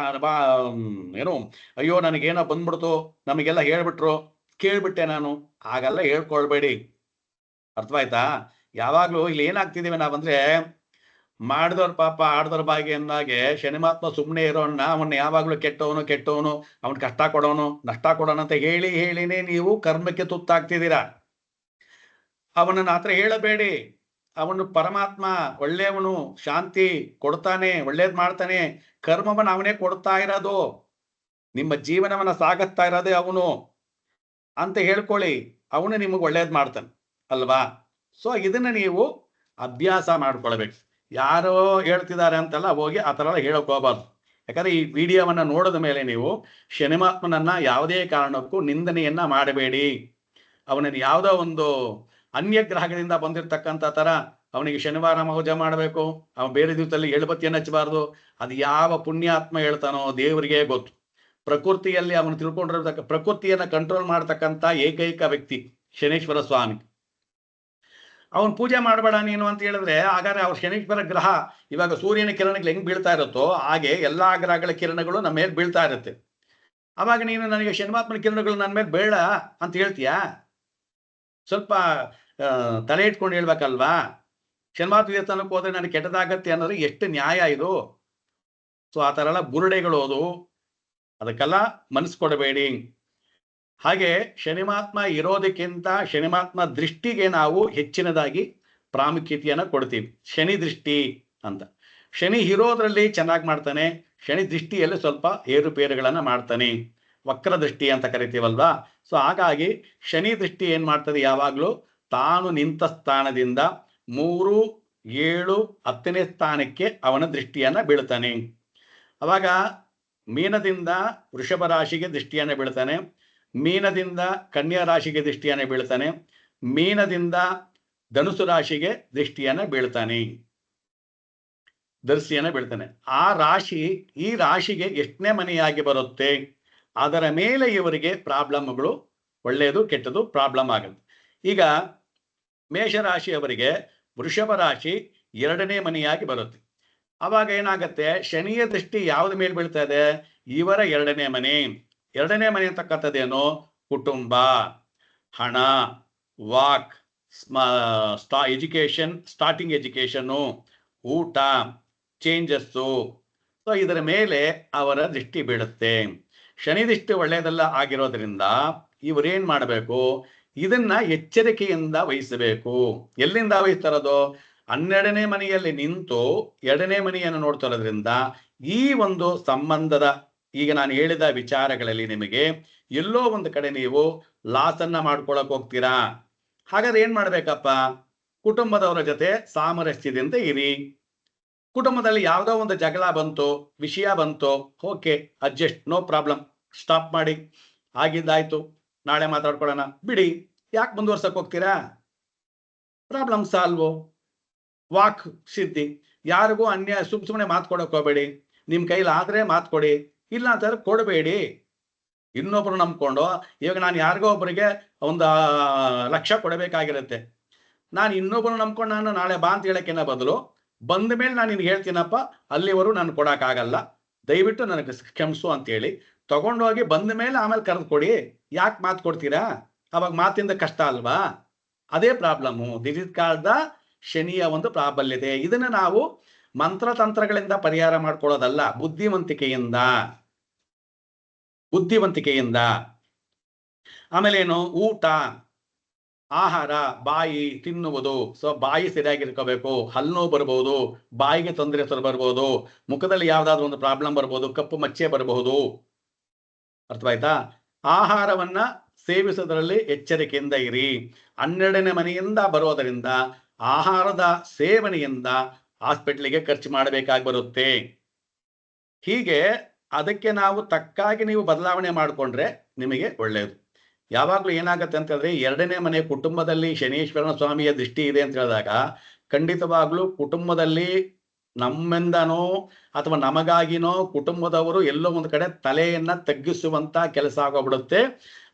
ಏನು, ಅಯ್ಯೋ, ನನಗೇನೋ ಬಂದ್ಬಿಡ್ತು, ನಮಗೆಲ್ಲ ಹೇಳ್ಬಿಟ್ರು, ಕೇಳ್ಬಿಟ್ಟೆ ನಾನು. ಹಾಗೆಲ್ಲ ಹೇಳ್ಕೊಳ್ಬೇಡಿ. ಅರ್ಥವಾಯ್ತಾ? ಯಾವಾಗ್ಲೂ ಇಲ್ಲಿ ಏನಾಗ್ತಿದೀವಿ ನಾವಂದ್ರೆ ಮಾಡಿದವ್ರ ಪಾಪ ಆಡ್ದವ್ರ ಬಾಗಿ ಅಂದಾಗೆ ಶನಿಮಾತ್ಮ ಸುಮ್ಮನೆ ಇರೋಣ ಅವನ್ನ ಯಾವಾಗ್ಲೂ ಕೆಟ್ಟವನು ಕೆಟ್ಟವನು, ಅವನ್ ಕಷ್ಟ ಕೊಡೋನು, ನಷ್ಟ ಕೊಡೋಣ ಅಂತ ಹೇಳಿ ಹೇಳಿನೇ ನೀವು ಕರ್ಮಕ್ಕೆ ತುತ್ತಾಗ್ತಿದ್ದೀರಾ? ಅವನನ್ನ ಹತ್ರ ಹೇಳಬೇಡಿ. ಅವನು ಪರಮಾತ್ಮ, ಒಳ್ಳೆಯವನು, ಶಾಂತಿ ಕೊಡ್ತಾನೆ, ಒಳ್ಳೇದ್ ಮಾಡ್ತಾನೆ. ಕರ್ಮವನ್ನ ಅವನೇ ಕೊಡ್ತಾ ಇರೋದು. ನಿಮ್ಮ ಜೀವನವನ್ನ ಸಾಗತ್ತಾ ಇರೋದೇ ಅವನು. ಅಂತ ಹೇಳ್ಕೊಳ್ಳಿ. ಅವನು ನಿಮಗೆ ಒಳ್ಳೇದ್ ಮಾಡ್ತಾನೆ. ಅಲ್ವಾ? ಸೊ ಇದನ್ನ ನೀವು ಅಭ್ಯಾಸ ಮಾಡ್ಕೊಳ್ಬೇಕು. ಯಾರೋ ಹೇಳ್ತಿದ್ದಾರೆ ಅಂತೆಲ್ಲ ಹೋಗಿ ಆ ಥರ ಎಲ್ಲ ಹೇಳಕ್ ಹೋಗ್ಬಾರ್ದು. ಯಾಕಂದ್ರೆ ಈ ವಿಡಿಯೋವನ್ನ ನೋಡಿದ ಮೇಲೆ ನೀವು ಶನಿಮಾತ್ಮನನ್ನ ಯಾವುದೇ ಕಾರಣಕ್ಕೂ ನಿಂದನೆಯನ್ನ ಮಾಡಬೇಡಿ. ಅವನನ್ನು ಯಾವುದೋ ಒಂದು ಅನ್ಯ ಗ್ರಹಗಳಿಂದ ಬಂದಿರತಕ್ಕಂಥ ತರ ಅವನಿಗೆ ಶನಿವಾರ ಮಹೋಜ ಮಾಡಬೇಕು. ಅವನು ಬೇರೆ ದಿವಸದಲ್ಲಿ ಎಳುಬತ್ತಿಯನ್ನು ಹಚ್ಚಬಾರ್ದು. ಅದು ಯಾವ ಪುಣ್ಯಾತ್ಮ ಹೇಳ್ತಾನೋ ದೇವರಿಗೆ ಗೊತ್ತು. ಪ್ರಕೃತಿಯಲ್ಲಿ ಅವನು ತಿಳ್ಕೊಂಡಿರತಕ್ಕ ಪ್ರಕೃತಿಯನ್ನ ಕಂಟ್ರೋಲ್ ಮಾಡ್ತಕ್ಕಂಥ ಏಕೈಕ ವ್ಯಕ್ತಿ ಶನೇಶ್ವರ ಸ್ವಾಮಿ. ಅವನ್ ಪೂಜೆ ಮಾಡಬೇಡ ನೀನು ಅಂತ ಹೇಳಿದ್ರೆ, ಹಾಗಾದ್ರೆ ಅವ್ರ ಶನೀಶ್ವರ ಗ್ರಹ ಇವಾಗ ಸೂರ್ಯನ ಕಿರಣಗಳು ಹೆಂಗ್ ಬೀಳ್ತಾ ಇರುತ್ತೋ ಹಾಗೆ ಎಲ್ಲಾ ಗ್ರಹಗಳ ಕಿರಣಗಳು ನಮ್ಮ ಮೇಲೆ ಬೀಳ್ತಾ ಇರುತ್ತೆ. ಅವಾಗ ನೀನು ನನಗೆ ಶನಿಮಾತ್ಮನ ಕಿರಣಗಳು ನನ್ನ ಮೇಲೆ ಬೇಡ ಅಂತ ಹೇಳ್ತೀಯಾ? ಸ್ವಲ್ಪ ತಲೆ ಇಟ್ಕೊಂಡು ಹೇಳ್ಬೇಕಲ್ವಾ? ಶನಿಮಾತ್ಮ ದೇವಸ್ಥಾನಕ್ಕೆ ಹೋದ್ರೆ ನನಗೆ ಕೆಟ್ಟದಾಗತ್ತೆ ಅನ್ನೋದು ಎಷ್ಟು ನ್ಯಾಯ ಇದು? ಸೊ ಆ ಥರ ಎಲ್ಲ ಬುರುಡೆಗಳು ಅದು ಅದಕ್ಕೆಲ್ಲ ಮನಸ್ಸು ಕೊಡಬೇಡಿ. ಹಾಗೆ ಶನಿಮಾತ್ಮ ಇರೋದಕ್ಕಿಂತ ಶನಿಮಾತ್ಮ ದೃಷ್ಟಿಗೆ ನಾವು ಹೆಚ್ಚಿನದಾಗಿ ಪ್ರಾಮುಖ್ಯತೆಯನ್ನು ಕೊಡ್ತೀವಿ. ಶನಿ ದೃಷ್ಟಿ ಅಂತ. ಶನಿ ಇರೋದ್ರಲ್ಲಿ ಚೆನ್ನಾಗಿ ಮಾಡ್ತಾನೆ, ಶನಿ ದೃಷ್ಟಿಯಲ್ಲಿ ಸ್ವಲ್ಪ ಏರುಪೇರುಗಳನ್ನು ಮಾಡ್ತಾನೆ. ವಕ್ರ ದೃಷ್ಟಿ ಅಂತ ಕರಿತೀವಲ್ವಾ? ಸೊ ಹಾಗಾಗಿ ಶನಿ ದೃಷ್ಟಿ ಏನು ಮಾಡ್ತದೆ ಯಾವಾಗಲೂ ತಾನು ನಿಂತ ಸ್ಥಾನದಿಂದ ಮೂರು, ಏಳು, ಹತ್ತನೇ ಸ್ಥಾನಕ್ಕೆ ಅವನ ದೃಷ್ಟಿಯನ್ನ ಬೀಳ್ತಾನೆ. ಅವಾಗ ಮೀನದಿಂದ ವೃಷಭ ರಾಶಿಗೆ ದೃಷ್ಟಿಯನ್ನ ಬೀಳ್ತಾನೆ. ಮೀನದಿಂದ ಕನ್ಯಾ ರಾಶಿಗೆ ದೃಷ್ಟಿಯನ್ನು ಬೀಳ್ತಾನೆ. ಮೀನದಿಂದ ಧನುಸು ರಾಶಿಗೆ ದೃಷ್ಟಿಯನ್ನ ಬೀಳ್ತಾನೆ. ದರ್ಶಿಯನ್ನ ಬೀಳ್ತಾನೆ. ಆ ರಾಶಿ, ಈ ರಾಶಿಗೆ ಎಷ್ಟನೇ ಮನೆಯಾಗಿ ಬರುತ್ತೆ, ಅದರ ಮೇಲೆ ಇವರಿಗೆ ಪ್ರಾಬ್ಲಮ್ಗಳು ಒಳ್ಳೆಯದು, ಕೆಟ್ಟದು ಪ್ರಾಬ್ಲಮ್ ಆಗುತ್ತೆ. ಈಗ ಮೇಷರಾಶಿಯವರಿಗೆ ವೃಷಭ ರಾಶಿ ಎರಡನೇ ಮನೆಯಾಗಿ ಬರುತ್ತೆ. ಅವಾಗ ಏನಾಗುತ್ತೆ, ಶನಿಯ ದೃಷ್ಟಿ ಯಾವ್ದ ಮೇಲೆ ಬೀಳ್ತಾ ಇದೆ, ಇವರ ಎರಡನೇ ಮನೆ. ಎರಡನೇ ಮನೆ ಅಂತಕ್ಕಂಥದ್ದೇನು? ಕುಟುಂಬ, ಹಣ, ವಾಕ್ ಸ್ಟಾ ಎಜುಕೇಶನ್ ಸ್ಟಾರ್ಟಿಂಗ್ ಎಜುಕೇಶನು ಊಟ ಚೇಂಜಸ್ಸು ಸೊ ಇದರ ಮೇಲೆ ಅವರ ದೃಷ್ಟಿ ಬೀಳುತ್ತೆ. ಶನಿ ದೃಷ್ಟಿ ಒಳ್ಳೆಯದಲ್ಲ ಆಗಿರೋದ್ರಿಂದ ಇವರೇನ್ ಮಾಡಬೇಕು? ಇದನ್ನ ಎಚ್ಚರಿಕೆಯಿಂದ ವಹಿಸಬೇಕು. ಎಲ್ಲಿಂದ ವಹಿಸ್ತಾರದು? ಹನ್ನೆರಡನೇ ಮನೆಯಲ್ಲಿ ನಿಂತು ಎರಡನೇ ಮನೆಯನ್ನು ನೋಡ್ತಿರೋದ್ರಿಂದ ಈ ಒಂದು ಸಂಬಂಧದ ಈಗ ನಾನು ಹೇಳಿದ ವಿಚಾರಗಳಲ್ಲಿ ನಿಮಗೆ ಎಲ್ಲೋ ಒಂದು ಕಡೆ ನೀವು ಲಾಸ್ ಅನ್ನ ಮಾಡ್ಕೊಳಕ್ ಹೋಗ್ತೀರಾ? ಹಾಗಾದ್ರೆ ಏನ್ ಮಾಡ್ಬೇಕಪ್ಪ? ಕುಟುಂಬದವರ ಜೊತೆ ಸಾಮರಸ್ಯದಿಂದ ಇರಿ. ಕುಟುಂಬದಲ್ಲಿ ಯಾವುದೋ ಒಂದು ಜಗಳ ಬಂತು, ವಿಷಯ ಬಂತು, okay, adjust, no problem, stop ಮಾಡಿ. ಆಗಿದ್ದಾಯ್ತು, ನಾಳೆ ಮಾತಾಡ್ಕೊಳ್ಳೋಣ. ಬಿಡಿ, ಯಾಕೆ ಮುಂದುವರ್ಸಕ್ ಹೋಗ್ತೀರಾ? Problem solve. ವಾಕ್, ಸಿದ್ಧಿ. ಯಾರಿಗೂ ಅನ್ಯ, ಸುಮ್ ಸುಮ್ಮನೆ ಮಾತು ಕೊಡಕ್ ಹೋಗ್ಬೇಡಿ. ನಿಮ್ ಕೈಲಾದ್ರೆ ಮಾತು ಕೊಡಿ. ಇಲ್ಲ ಅಂತಂದ್ರೆ ಕೊಡಬೇಡಿ. ಇನ್ನೊಬ್ರು ನಂಬ್ಕೊಂಡು, ಇವಾಗ ನಾನು ಯಾರಿಗೋ ಒಬ್ಬರಿಗೆ ಒಂದು ಲಕ್ಷ ಕೊಡಬೇಕಾಗಿರುತ್ತೆ. ನಾನು ಇನ್ನೊಬ್ಬರು ನಂಬ್ಕೊಂಡು ನಾನು ನಾಳೆ ಬಾ ಅಂತ ಹೇಳಕ್ಕಿನ್ನ ಬದಲು, ಬಂದ ಮೇಲೆ ನಾನು ನಿನ್ಗೆ ಹೇಳ್ತೀನಪ್ಪ ಅಲ್ಲಿವರು ನಾನು ಕೊಡೋಕ್ಕಾಗಲ್ಲ. ದಯವಿಟ್ಟು ನನಗೆ ಕ್ಷಮಿಸು ಅಂತೇಳಿ, ತಗೊಂಡೋಗಿ ಬಂದ ಮೇಲೆ ಆಮೇಲೆ ಕರೆದು ಕೊಡಿ. ಯಾಕೆ ಮಾತು ಕೊಡ್ತೀರಾ? ಅವಾಗ ಮಾತಿಂದ ಕಷ್ಟ ಅಲ್ವಾ? ಅದೇ ಪ್ರಾಬ್ಲಮ್ಮು. ದೀರ್ಘಕಾಲದ ಶನಿಯ ಒಂದು ಪ್ರಾಬಲ್ಯತೆ. ಇದನ್ನು ನಾವು ಮಂತ್ರತಂತ್ರಗಳಿಂದ ಪರಿಹಾರ ಮಾಡ್ಕೊಳ್ಳೋದಲ್ಲ, ಬುದ್ಧಿವಂತಿಕೆಯಿಂದ. ಬುದ್ಧಿವಂತಿಕೆಯಿಂದ. ಆಮೇಲೆ ಏನು? ಊಟ, ಆಹಾರ, ಬಾಯಿ ತಿನ್ನುವುದು. ಸೊ ಬಾಯಿ ಸರಿಯಾಗಿರ್ಕೋಬೇಕು. ಹಲ್ಲು ಬರ್ಬೋದು, ಬಾಯಿಗೆ ತೊಂದರೆ ಬರ್ಬೋದು, ಮುಖದಲ್ಲಿ ಯಾವ್ದಾದ್ರು ಒಂದು ಪ್ರಾಬ್ಲಮ್ ಬರ್ಬೋದು, ಕಪ್ಪು ಮಚ್ಚೆ ಬರಬಹುದು ಅರ್ಥವಾಯ್ತಾ? ಆಹಾರವನ್ನ ಸೇವಿಸೋದ್ರಲ್ಲಿ ಎಚ್ಚರಿಕೆಯಿಂದ ಇರಿ. ಹನ್ನೆರಡನೇ ಮನೆಯಿಂದ ಬರೋದರಿಂದ ಆಹಾರದ ಸೇವನೆಯಿಂದ ಹಾಸ್ಪಿಟ್ಲಿಗೆ ಖರ್ಚು ಮಾಡಬೇಕಾಗಿ ಬರುತ್ತೆ. ಹೀಗೆ ಅದಕ್ಕೆ ನಾವು ತಕ್ಕಾಗಿ ನೀವು ಬದಲಾವಣೆ ಮಾಡಿಕೊಂಡ್ರೆ ನಿಮಗೆ ಒಳ್ಳೆಯದು ಯಾವಾಗಲೂ ಏನಾಗುತ್ತೆ ಅಂತಂದ್ರೆ ಎರಡನೇ ಮನೆ ಕುಟುಂಬದಲ್ಲಿ ಶನೀಶ್ವರನ ಸ್ವಾಮಿಯ ದೃಷ್ಟಿ ಇದೆ ಅಂತ ಹೇಳಿದಾಗ ಖಂಡಿತವಾಗ್ಲೂ ಕುಟುಂಬದಲ್ಲಿ ನಮ್ಮಿಂದನೋ ಅಥವಾ ನಮಗಾಗಿನೋ ಕುಟುಂಬದವರು ಎಲ್ಲೋ ಒಂದು ಕಡೆ ತಲೆಯನ್ನ ತಗ್ಗಿಸುವಂತ ಕೆಲಸ ಆಗೋಗ್ಬಿಡುತ್ತೆ.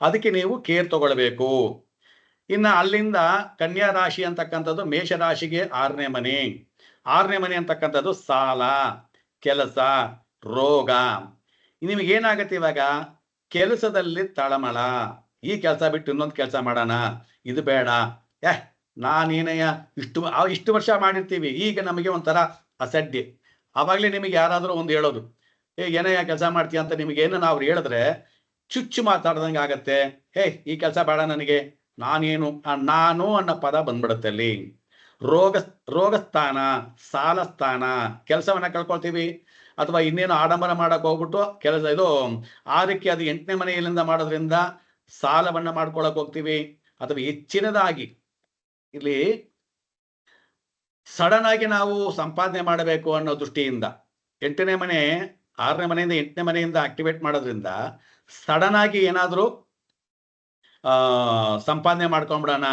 ಅದಕ್ಕೆ ನೀವು ಕೇರ್ ತಗೊಳ್ಬೇಕು. ಇನ್ನ ಅಲ್ಲಿಂದ ಕನ್ಯಾ ರಾಶಿ ಅಂತಕ್ಕಂಥದ್ದು ಮೇಷರಾಶಿಗೆ ಆರನೇ ಮನೆ. ಆರನೇ ಮನೆ ಅಂತಕ್ಕಂಥದ್ದು ಸಾಲ, ಕೆಲಸ. ರೋಗ. ನಿಮಗೆ ಏನಾಗತ್ತೆ ಇವಾಗ? ಕೆಲಸದಲ್ಲಿ ತಳಮಳ. ಈ ಕೆಲಸ ಬಿಟ್ಟು ಇನ್ನೊಂದು ಕೆಲಸ ಮಾಡೋಣ. ಇದು ಬೇಡ. ಏ ನಾನೇನಯ್ಯ? ಇಷ್ಟು ಇಷ್ಟು ವರ್ಷ ಮಾಡಿರ್ತೀವಿ. ಈಗ ನಮಗೆ ಒಂಥರ ಅಸಡ್ಡೆ. ಅವಾಗಲೇ ನಿಮಗೆ ಯಾರಾದರೂ ಒಂದು ಹೇಳೋದು. ಏ, ಏನಯ್ಯ ಕೆಲಸ ಮಾಡ್ತೀಯ ಅಂತ ನಿಮಗೆ ಅವ್ರು ಹೇಳಿದ್ರೆ ಚುಚ್ಚು ಮಾತಾಡ್ದಂಗೆ ಆಗತ್ತೆ. ಹೇ, ಈ ಕೆಲಸ ಬೇಡ ನನಗೆ. ನಾನೇನು ನಾನು ಅನ್ನೋ ಪದ ಬಂದ್ಬಿಡುತ್ತೆ ಅಲ್ಲಿ. ರೋಗ, ರೋಗಸ್ಥಾನ, ಸಾಲಸ್ಥಾನ, ಕೆಲಸವನ್ನ ಕಳ್ಕೊಳ್ತೀವಿ. ಅಥವಾ ಇನ್ನೇನು ಆಡಂಬರ ಮಾಡಕ್ ಹೋಗ್ಬಿಟ್ಟು ಕೆಲಸ ಇದು, ಆರಕ್ಕೆ ಅದು ಎಂಟನೇ ಮನೆಯಲ್ಲಿಂದ ಮಾಡೋದ್ರಿಂದ ಸಾಲವನ್ನ ಮಾಡ್ಕೊಳಕ್ ಹೋಗ್ತೀವಿ. ಅಥವಾ ಹೆಚ್ಚಿನದಾಗಿ ಇಲ್ಲಿ ಸಡನ್ ಆಗಿ ನಾವು ಸಂಪಾದನೆ ಮಾಡಬೇಕು ಅನ್ನೋ ದೃಷ್ಟಿಯಿಂದ ಎಂಟನೇ ಮನೆ, ಆರನೇ ಮನೆಯಿಂದ ಎಂಟನೇ ಮನೆಯಿಂದ ಆಕ್ಟಿವೇಟ್ ಮಾಡೋದ್ರಿಂದ ಸಡನ್ ಆಗಿ ಏನಾದರೂ ಸಂಪಾದನೆ ಮಾಡ್ಕೊಂಬಿಡೋಣ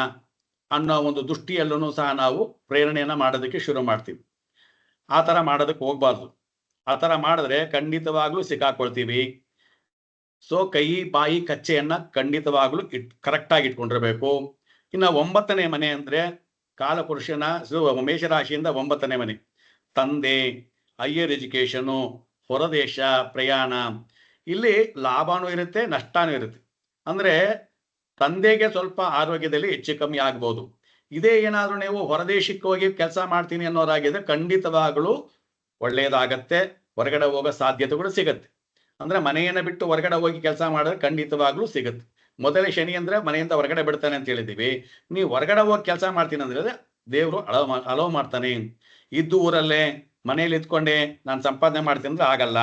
ಅನ್ನೋ ಒಂದು ದೃಷ್ಟಿಯಲ್ಲೂ ಸಹ ನಾವು ಪ್ರೇರಣೆಯನ್ನ ಮಾಡೋದಕ್ಕೆ ಶುರು ಮಾಡ್ತೀವಿ. ಆ ಥರ ಮಾಡೋದಕ್ಕೆ ಹೋಗ್ಬಾರ್ದು. ಆ ಥರ ಮಾಡಿದ್ರೆ ಖಂಡಿತವಾಗ್ಲೂ ಸಿಕ್ಕಾಕೊಳ್ತೀವಿ. ಸೊ ಕೈ, ಬಾಯಿ ಕಚ್ಚೆಯನ್ನ ಖಂಡಿತವಾಗ್ಲೂ ಇಟ್ ಕರೆಕ್ಟಾಗಿ ಇಟ್ಕೊಂಡಿರ್ಬೇಕು. ಇನ್ನು ಒಂಬತ್ತನೇ ಮನೆ ಅಂದ್ರೆ ಕಾಲಪುರುಷನ ಮೇಷರಾಶಿಯಿಂದ ಒಂಬತ್ತನೇ ಮನೆ. ತಂದೆ ಹೈಯರ್ ಎಜುಕೇಶನು ಹೊರದೇಶ, ಪ್ರಯಾಣ. ಇಲ್ಲಿ ಲಾಭನೂ ಇರುತ್ತೆ, ನಷ್ಟನೂ ಇರುತ್ತೆ. ಅಂದ್ರೆ ತಂದೆಗೆ ಸ್ವಲ್ಪ ಆರೋಗ್ಯದಲ್ಲಿ ಹೆಚ್ಚು ಕಮ್ಮಿ ಆಗ್ಬೋದು. ಇದೇ ಏನಾದ್ರೂ ನೀವು ಹೊರದೇಶಕ್ಕೆ ಹೋಗಿ ಕೆಲಸ ಮಾಡ್ತೀನಿ ಅನ್ನೋರಾಗಿದ್ರೆ ಖಂಡಿತವಾಗಲೂ ಒಳ್ಳೆಯದಾಗತ್ತೆ, ಹೊರಗಡೆ ಹೋಗೋ ಸಾಧ್ಯತೆಗಳು ಸಿಗತ್ತೆ. ಅಂದ್ರೆ ಮನೆಯನ್ನ ಬಿಟ್ಟು ಹೊರಗಡೆ ಹೋಗಿ ಕೆಲಸ ಮಾಡಿದ್ರೆ ಖಂಡಿತವಾಗ್ಲೂ ಸಿಗುತ್ತೆ. ಮೊದಲೇ ಶನಿ ಅಂದ್ರೆ ಮನೆಯಿಂದ ಹೊರಗಡೆ ಬಿಡ್ತಾನೆ ಅಂತ ಹೇಳಿದೀವಿ ನೀವು ಹೊರಗಡೆ ಹೋಗಿ ಕೆಲಸ ಮಾಡ್ತೀನಿ ಅಂದ್ರೆ ದೇವರು ಅಲೋ ಅಲೋ ಮಾಡ್ತಾನೆ. ಇದ್ದು ಊರಲ್ಲೇ, ಮನೇಲಿ ಇದ್ಕೊಂಡೆ, ನಾನು ಸಂಪಾದನೆ ಮಾಡ್ತೀನಿ ಅಂದ್ರೆ ಆಗಲ್ಲ.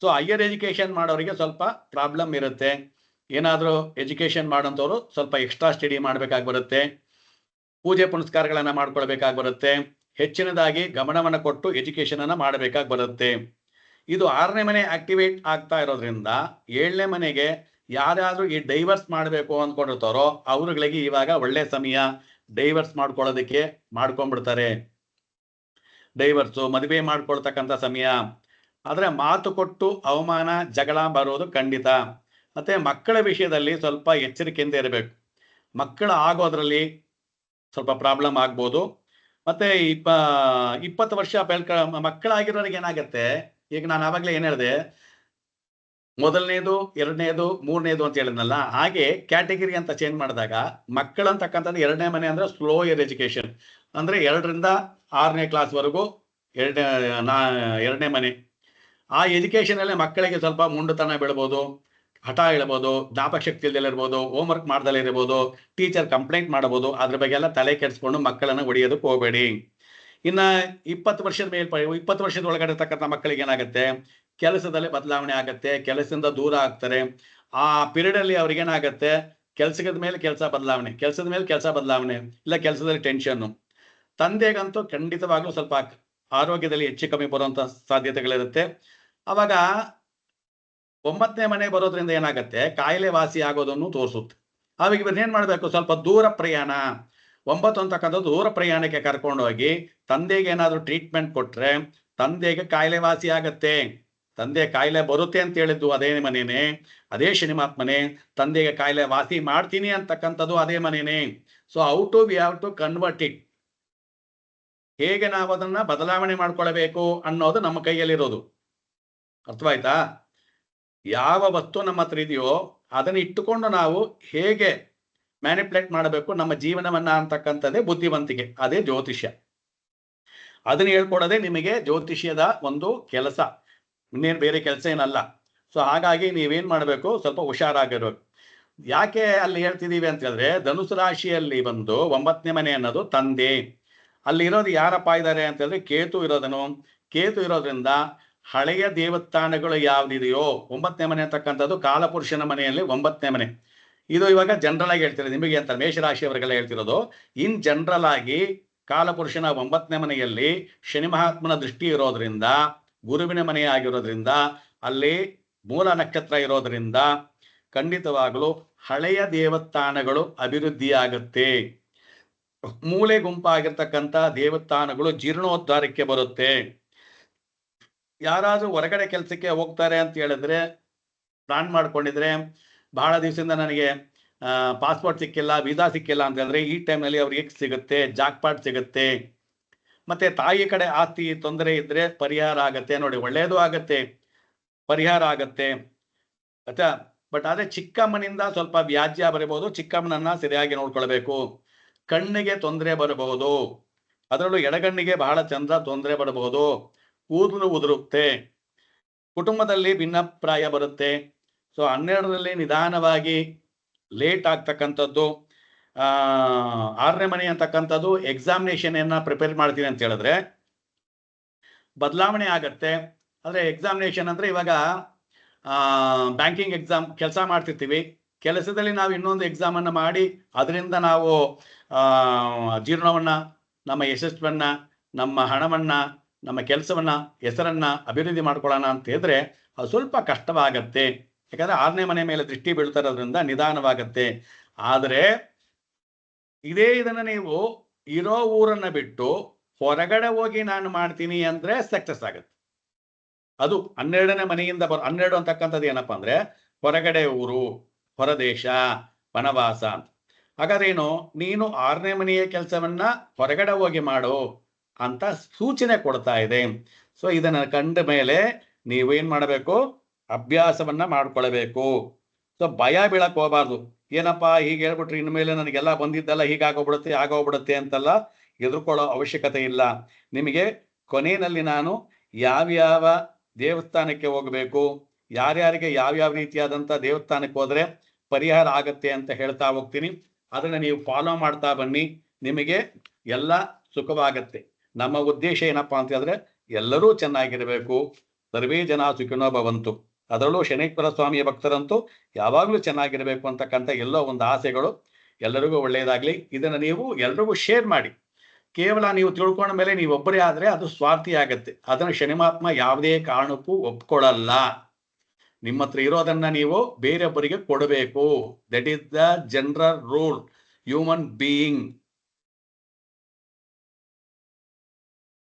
ಸೊ ಹೈಯರ್ ಎಜುಕೇಶನ್ ಮಾಡೋರಿಗೆ ಸ್ವಲ್ಪ ಪ್ರಾಬ್ಲಮ್ ಇರುತ್ತೆ. ಏನಾದರೂ ಎಜುಕೇಶನ್ ಮಾಡೋಂಥವ್ರು ಸ್ವಲ್ಪ ಎಕ್ಸ್ಟ್ರಾ ಸ್ಟಡಿ ಮಾಡಬೇಕಾಗಿ ಬರುತ್ತೆ. ಪೂಜೆ ಪುನಸ್ಕಾರಗಳನ್ನು ಮಾಡ್ಕೊಳ್ಬೇಕಾಗಿ ಬರುತ್ತೆ. ಹೆಚ್ಚಿನದಾಗಿ ಗಮನವನ್ನು ಕೊಟ್ಟು ಎಜುಕೇಶನ್ ಅನ್ನ ಮಾಡಬೇಕಾಗಿ ಬರುತ್ತೆ. ಇದು ಆರನೇ ಮನೆ ಆಕ್ಟಿವೇಟ್ ಆಗ್ತಾ ಇರೋದ್ರಿಂದ ಏಳನೇ ಮನೆಗೆ ಯಾರ್ಯಾರು ಈ ಡೈವರ್ಸ್ ಮಾಡಬೇಕು ಅಂದ್ಕೊಂಡಿರ್ತಾರೋ ಅವ್ರುಗಳಿಗೆ ಇವಾಗ ಒಳ್ಳೆ ಸಮಯ. ಡೈವರ್ಸ್ ಮಾಡ್ಕೊಳ್ಳೋದಕ್ಕೆ ಮಾಡ್ಕೊಂಡ್ಬಿಡ್ತಾರೆ. ಡೈವರ್ಸು, ಮದುವೆ ಮಾಡ್ಕೊಳ್ತಕ್ಕಂಥ ಸಮಯ. ಆದರೆ ಮಾತು ಕೊಟ್ಟು ಅವಮಾನ, ಜಗಳ ಬರೋದು ಖಂಡಿತ. ಮತ್ತೆ ಮಕ್ಕಳ ವಿಷಯದಲ್ಲಿ ಸ್ವಲ್ಪ ಎಚ್ಚರಿಕೆಯಿಂದ ಇರಬೇಕು. ಮಕ್ಕಳು ಆಗೋದ್ರಲ್ಲಿ ಸ್ವಲ್ಪ ಪ್ರಾಬ್ಲಮ್ ಆಗ್ಬೋದು. ಮತ್ತೆ ಇಪ್ಪ, ಇಪ್ಪತ್ತು ವರ್ಷ ಬೆಳ್ಕ, ಮಕ್ಕಳಾಗಿರೋರಿಗೆ ಏನಾಗತ್ತೆ? ಈಗ ನಾನು ಆವಾಗಲೇ ಏನ್ ಹೇಳಿದೆ? ಮೊದಲನೇದು, ಎರಡನೇದು, ಮೂರನೇದು ಅಂತ ಹೇಳಿದ್ನಲ್ಲ, ಹಾಗೆ ಕ್ಯಾಟಗರಿ ಅಂತ ಚೇಂಜ್ ಮಾಡಿದಾಗ ಮಕ್ಕಳು ಅಂತಕ್ಕಂಥದ್ದು ಎರಡನೇ ಮನೆ ಅಂದ್ರೆ ಸ್ಲೋ ಇಯರ್ ಎಜುಕೇಶನ್ ಅಂದ್ರೆ ಎರಡರಿಂದ ಆರನೇ ಕ್ಲಾಸ್ವರೆಗೂ ಎರಡನೇ, ನಾ, ಎರಡನೇ ಮನೆ. ಆ ಎಜುಕೇಶನ್ ಅಲ್ಲಿ ಮಕ್ಕಳಿಗೆ ಸ್ವಲ್ಪ ಮುಂಡುತನ ಬೀಳ್ಬೋದು. ಹಠ ಹೇಳ್ಬೋದು ಜ್ಞಾಪಕಶಕ್ತಿ ಇಲ್ದೆಲ್ಲ ಇರ್ಬೋದು ಹೋಮ್ ವರ್ಕ್ ಮಾಡ್ದಲ್ಲಿ ಇರ್ಬೋದು ಟೀಚರ್ ಕಂಪ್ಲೇಂಟ್ ಮಾಡಬಹುದು ಅದ್ರ ಬಗ್ಗೆ ಎಲ್ಲ ತಲೆ ಕೆಡಿಸ್ಕೊಂಡು ಮಕ್ಕಳನ್ನ ಹೊಡಿಯೋದಕ್ಕೆ ಹೋಗಬೇಡಿ. ಇನ್ನ ಇಪ್ಪತ್ತು ವರ್ಷದ ಮೇಲೆ ಇಪ್ಪತ್ತು ವರ್ಷದ ಒಳಗಡೆ ಇರ್ತಕ್ಕಂಥ ಮಕ್ಕಳಿಗೆ ಏನಾಗುತ್ತೆ? ಕೆಲಸದಲ್ಲಿ ಬದಲಾವಣೆ ಆಗುತ್ತೆ, ಕೆಲಸದಿಂದ ದೂರ ಆಗ್ತಾರೆ. ಆ ಪೀರಿಯಡ್ ಅಲ್ಲಿ ಅವ್ರಿಗೆ ಏನಾಗುತ್ತೆ? ಕೆಲಸದ ಮೇಲೆ ಕೆಲಸ ಬದಲಾವಣೆ, ಕೆಲಸದ ಮೇಲೆ ಕೆಲಸ ಬದಲಾವಣೆ, ಇಲ್ಲ ಕೆಲಸದಲ್ಲಿ ಟೆನ್ಷನ್ ತಂದೆಗಂತೂ ಖಂಡಿತವಾಗ್ಲೂ ಸ್ವಲ್ಪ ಆರೋಗ್ಯದಲ್ಲಿ ಹೆಚ್ಚು ಕಮ್ಮಿ ಬರುವಂತ ಸಾಧ್ಯತೆಗಳಿರುತ್ತೆ. ಅವಾಗ ಒಂಬತ್ತನೇ ಮನೆ ಬರೋದ್ರಿಂದ ಏನಾಗುತ್ತೆ? ಕಾಯಿಲೆ ವಾಸಿ ಆಗೋದನ್ನು ತೋರಿಸುತ್ತೆ. ಅವಾಗ ಇವ್ರನ್ನ ಏನ್ ಮಾಡ್ಬೇಕು? ಸ್ವಲ್ಪ ದೂರ ಪ್ರಯಾಣ. ಒಂಬತ್ತು ಅಂತಕ್ಕಂಥದ್ದು ದೂರ ಪ್ರಯಾಣಕ್ಕೆ ಕರ್ಕೊಂಡೋಗಿ ತಂದೆಗೆ ಏನಾದರೂ ಟ್ರೀಟ್ಮೆಂಟ್ ಕೊಟ್ರೆ, ತಂದೆಗೆ ಕಾಯಿಲೆ ವಾಸಿ ಆಗತ್ತೆ. ತಂದೆ ಕಾಯಿಲೆ ಬರುತ್ತೆ ಅಂತ ಹೇಳಿದ್ದು ಅದೇ ಮನೇನೆ, ಅದೇ ಶನಿಮಾತ್ಮನೆ ತಂದೆಗೆ ಕಾಯಿಲೆ ವಾಸಿ ಮಾಡ್ತೀನಿ ಅಂತಕ್ಕಂಥದ್ದು ಅದೇ ಮನೇನೆ. So how to we have to convert it ಹೇಗೆ ನಾವು ಅದನ್ನ ಬದಲಾವಣೆ ಮಾಡ್ಕೊಳ್ಬೇಕು ಅನ್ನೋದು ನಮ್ಮ ಕೈಯಲ್ಲಿರೋದು. ಅರ್ಥವಾಯ್ತಾ? ಯಾವ ವಸ್ತು ನಮ್ಮ ಹತ್ರ ಇದೆಯೋ ಅದನ್ನು ಇಟ್ಟುಕೊಂಡು ನಾವು ಹೇಗೆ ಮ್ಯಾನಿಪ್ಯುಲೇಟ್ ಮಾಡಬೇಕು ನಮ್ಮ ಜೀವನವನ್ನ ಅಂತಕ್ಕಂಥದ್ದೇ ಬುದ್ಧಿವಂತಿಕೆ, ಅದೇ ಜ್ಯೋತಿಷ್ಯ. ಅದನ್ನ ಹೇಳ್ಕೊಡೋದೆ ನಿಮಗೆ ಜ್ಯೋತಿಷ್ಯದ ಒಂದು ಕೆಲಸ. ಇನ್ನೇನು ಬೇರೆ ಕೆಲಸ ಏನಲ್ಲ. ಸೊ ಹಾಗಾಗಿ ನೀವೇನ್ ಮಾಡಬೇಕು? ಸ್ವಲ್ಪ ಹುಷಾರಾಗಿರ್ಬೇಕು. ಯಾಕೆ ಅಲ್ಲಿ ಹೇಳ್ತಿದ್ದೀವಿ ಅಂತ ಹೇಳಿದ್ರೆ, ಧನುಸು ರಾಶಿಯಲ್ಲಿ ಬಂದು ಒಂಬತ್ತನೇ ಮನೆ ಅನ್ನೋದು ತಂದೆ. ಅಲ್ಲಿ ಇರೋದು ಯಾರಪ್ಪ ಇದ್ದಾರೆ ಅಂತ ಹೇಳಿದ್ರೆ, ಕೇತು ಇರೋದನು. ಕೇತು ಇರೋದ್ರಿಂದ ಹಳೆಯ ದೇವಸ್ಥಾನಗಳು ಯಾವ್ದಿದೆಯೋ ಒಂಬತ್ತನೇ ಮನೆ ಅಂತಕ್ಕಂಥದ್ದು ಕಾಲಪುರುಷನ ಮನೆಯಲ್ಲಿ ಒಂಬತ್ತನೇ ಮನೆ. ಇದು ಇವಾಗ ಜನರಲ್ ಆಗಿ ಹೇಳ್ತಿರೋದು. ನಿಮಗೆ ಅಂತ ಮೇಷರಾಶಿಯವರಿಗೆಲ್ಲ ಹೇಳ್ತಿರೋದು? ಇನ್ ಜನರಲ್ ಆಗಿ ಕಾಲಪುರುಷನ ಒಂಬತ್ತನೇ ಮನೆಯಲ್ಲಿ ಶನಿ ಮಹಾತ್ಮನ ದೃಷ್ಟಿ ಇರೋದ್ರಿಂದ, ಗುರುವಿನ ಮನೆ ಆಗಿರೋದ್ರಿಂದ, ಅಲ್ಲಿ ಮೂಲ ನಕ್ಷತ್ರ ಇರೋದ್ರಿಂದ ಖಂಡಿತವಾಗಲೂ ಹಳೆಯ ದೇವಸ್ಥಾನಗಳು ಅಭಿವೃದ್ಧಿಯಾಗುತ್ತೆ. ಮೂಲೆ ಗುಂಪಾಗಿರ್ತಕ್ಕಂಥ ದೇವಸ್ಥಾನಗಳು ಜೀರ್ಣೋದ್ಧಾರಕ್ಕೆ ಬರುತ್ತೆ. ಯಾರಾದ್ರೂ ಹೊರಗಡೆ ಕೆಲಸಕ್ಕೆ ಹೋಗ್ತಾರೆ ಅಂತ ಹೇಳಿದ್ರೆ ಪ್ಲಾನ್ ಮಾಡ್ಕೊಂಡಿದ್ರೆ, ಬಹಳ ದಿವಸದಿಂದ ನನಗೆ ಪಾಸ್ಪೋರ್ಟ್ ಸಿಕ್ಕಿಲ್ಲ ವೀಸಾ ಸಿಕ್ಕಿಲ್ಲ ಅಂತ ಹೇಳಿದ್ರೆ ಈ ಟೈಮ್ನಲ್ಲಿ ಅವ್ರಿಗೆ ಸಿಗುತ್ತೆ? ಜಾಕ್ಪಾಟ್ ಸಿಗುತ್ತೆ. ಮತ್ತೆ ತಾಯಿ ಕಡೆ ಆಸ್ತಿ ತೊಂದರೆ ಇದ್ರೆ ಪರಿಹಾರ ಆಗತ್ತೆ. ನೋಡಿ ಒಳ್ಳೆಯದು ಆಗತ್ತೆ. ಪರಿಹಾರ ಆಗತ್ತೆ. ಆಯ್ತಾ? ಬಟ್ ಆದ್ರೆ ಚಿಕ್ಕಮ್ಮನಿಂದ ಸ್ವಲ್ಪ ವ್ಯಾಜ್ಯ ಬರಬಹುದು ಚಿಕ್ಕಮ್ಮನನ್ನ ಸರಿಯಾಗಿ ನೋಡ್ಕೊಳ್ಬೇಕು. ಕಣ್ಣಿಗೆ ತೊಂದರೆ ಬರಬಹುದು. ಅದರಲ್ಲೂ ಎಡಗಣ್ಣಿಗೆ ಬಹಳ ಚಂದ ತೊಂದರೆ ಬರಬಹುದು. ಕೂದಲು ಉದುರುತ್ತೆ. ಕುಟುಂಬದಲ್ಲಿ ಭಿನ್ನಪ್ರಾಯ ಬರುತ್ತೆ. ಸೊ ಹನ್ನೆರಡರಲ್ಲಿ ನಿಧಾನವಾಗಿ ಲೇಟ್ ಆಗ್ತಕ್ಕಂಥದ್ದು ಆರನೇ ಮನೆ ಅಂತಕ್ಕಂಥದ್ದು ಎಕ್ಸಾಮಿನೇಷನ್ ಏನ ಪ್ರಿಪೇರ್ ಮಾಡ್ತೀನಿ ಅಂತ ಹೇಳಿದ್ರೆ, ಬದಲಾವಣೆ ಆಗತ್ತೆ. ಅಂದ್ರೆ ಎಕ್ಸಾಮಿನೇಷನ್ ಅಂದ್ರೆ ಇವಾಗ ಬ್ಯಾಂಕಿಂಗ್ ಎಕ್ಸಾಮ್ ಕೆಲಸ ಮಾಡ್ತಿರ್ತೀವಿ. ಕೆಲಸದಲ್ಲಿ ನಾವು ಇನ್ನೊಂದು ಎಕ್ಸಾಮ್ ಅನ್ನ ಮಾಡಿ, ಅದರಿಂದ ನಾವು ಜೀರ್ಣವನ್ನ, ನಮ್ಮ ಯಶಸ್ವನ್ನ, ನಮ್ಮ ಹಣವನ್ನ ನಮ್ಮ ಕೆಲಸವನ್ನ, ಹೆಸರನ್ನ ಅಭಿವೃದ್ಧಿ ಮಾಡ್ಕೊಳ್ಳೋಣ ಅಂತ ಹೇಳಿದ್ರೆ ಅದು ಸ್ವಲ್ಪ ಕಷ್ಟವಾಗತ್ತೆ. ಯಾಕಂದ್ರೆ ಆರನೇ ಮನೆ ಮೇಲೆ ದೃಷ್ಟಿ ಬೀಳ್ತಾ ಇರೋದ್ರಿಂದ ನಿಧಾನವಾಗತ್ತೆ. ಆದರೆ ಇದೇ ಇದನ್ನ ನೀವು ಇರೋ ಊರನ್ನ ಬಿಟ್ಟು ಹೊರಗಡೆ ಹೋಗಿ ನಾನು ಮಾಡ್ತೀನಿ ಅಂದ್ರೆ ಸಕ್ಸಸ್ ಆಗುತ್ತೆ. ಅದು ಹನ್ನೆರಡನೇ ಮನೆಯಿಂದ ಬರೋ, ಹನ್ನೆರಡು ಅಂತಕ್ಕಂಥದ್ದು ಏನಪ್ಪಾ ಅಂದ್ರೆ ಹೊರಗಡೆ ಊರು, ಹೊರದೇಶ, ವನವಾಸ ಅಂತ. ಹಾಗಾದ್ರೆ ಏನು, ನೀನು ಆರನೇ ಮನೆಯ ಕೆಲಸವನ್ನ ಹೊರಗಡೆ ಹೋಗಿ ಮಾಡು. ಅಂತ ಸೂಚನೆ ಕೊಡ್ತಾ ಇದೆ. ಸೊ ಇದನ್ನು ಕಂಡ ಮೇಲೆ ನೀವೇನ್ ಮಾಡಬೇಕು? ಅಭ್ಯಾಸವನ್ನ ಮಾಡ್ಕೊಳ್ಬೇಕು. ಸೊ ಭಯ ಬೀಳಕ್ ಹೋಗಬಾರ್ದು. ಏನಪ್ಪಾ, ಹೀಗೆ ಹೇಳ್ಬಿಟ್ರೆ ಇನ್ಮೇಲೆ ನನಗೆಲ್ಲ ಬಂದಿದ್ದಲ್ಲ ಹೀಗಾಗೋಗ್ಬಿಡುತ್ತೆ ಆಗೋಗ್ಬಿಡುತ್ತೆ ಅಂತೆಲ್ಲ ಎದುರ್ಕೊಳ್ಳೋ ಅವಶ್ಯಕತೆ ಇಲ್ಲ. ನಿಮಗೆ ಕೊನೆಯಲ್ಲಿ ನಾನು ಯಾವ್ಯಾವ ದೇವಸ್ಥಾನಕ್ಕೆ ಹೋಗಬೇಕು, ಯಾರ್ಯಾರಿಗೆ ಯಾವ್ಯಾವ ರೀತಿಯಾದಂಥ ದೇವಸ್ಥಾನಕ್ಕೆ ಹೋದರೆ ಪರಿಹಾರ ಆಗತ್ತೆ ಅಂತ ಹೇಳ್ತಾ ಹೋಗ್ತೀನಿ. ಅದನ್ನ ನೀವು ಫಾಲೋ ಮಾಡ್ತಾ ಬನ್ನಿ. ನಿಮಗೆ ಎಲ್ಲ ಸುಖವಾಗತ್ತೆ. ನಮ್ಮ ಉದ್ದೇಶ ಏನಪ್ಪ ಅಂತ ಹೇಳಿದ್ರೆ ಎಲ್ಲರೂ ಚೆನ್ನಾಗಿರಬೇಕು. ಸರ್ವೇ ಜನ ಸುಖಿನೋ ಭವಂತು. ಅದರಲ್ಲೂ ಶನೇಶ್ವರ ಸ್ವಾಮಿಯ ಭಕ್ತರಂತೂ ಯಾವಾಗಲೂ ಚೆನ್ನಾಗಿರಬೇಕು ಅಂತಕ್ಕಂಥ ಎಲ್ಲೋ ಒಂದು ಆಸೆಗಳು ಎಲ್ಲರಿಗೂ ಒಳ್ಳೆಯದಾಗಲಿ. ಇದನ್ನು ನೀವು ಎಲ್ರಿಗೂ ಶೇರ್ ಮಾಡಿ. ಕೇವಲ ನೀವು ತಿಳ್ಕೊಂಡ ಮೇಲೆ ನೀವು ಒಬ್ಬರೇ ಆದ್ರೆ ಅದು ಸ್ವಾರ್ಥಿ ಆಗತ್ತೆ. ಅದನ್ನು ಶನಿಮಾತ್ಮ ಯಾವುದೇ ಕಾರಣಕ್ಕೂ ಒಪ್ಕೊಳ್ಳಲ್ಲ. ನಿಮ್ಮ ಹತ್ರ ಇರೋದನ್ನ ನೀವು ಬೇರೆಯೊಬ್ಬರಿಗೆ ಕೊಡಬೇಕು. That is the general rule human being